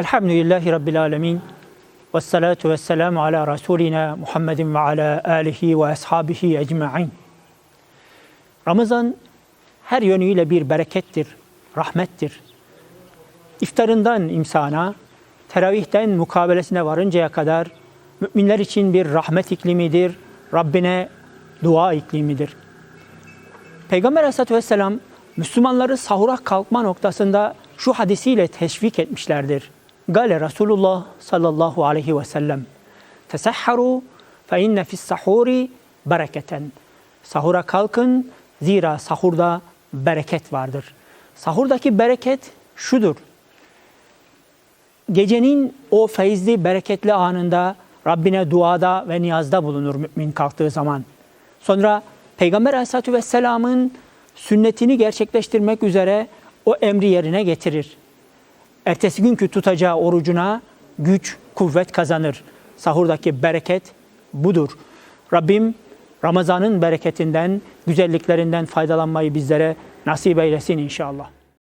Elhamdülillahi Rabbil Alemin. Ve salatu ve selamu ala Resulina Muhammedin ve ala alihi ve ashabihi ecma'in. Ramazan her yönüyle bir berekettir, rahmettir. İftarından imsana, teravihten mukabelesine varıncaya kadar müminler için bir rahmet iklimidir, Rabbine dua iklimidir. Peygamber Aleyhisselatü Vesselam Müslümanları sahura kalkma noktasında şu hadisiyle teşvik etmişlerdir. Gale Resulullah sallallahu aleyhi ve sellem Tesahharu fe inne fis sahuri bereketen. Sahura kalkın zira sahurda bereket vardır. Sahurdaki bereket şudur. Gecenin o feyizli, bereketli anında Rabbine duada ve niyazda bulunur mümin kalktığı zaman. Sonra Peygamber Aleyhisselatü Vesselam'ın sünnetini gerçekleştirmek üzere o emri yerine getirir. Ertesi günkü tutacağı orucuna güç, kuvvet kazanır. Sahurdaki bereket budur. Rabbim Ramazan'ın bereketinden, güzelliklerinden faydalanmayı bizlere nasip eylesin inşallah.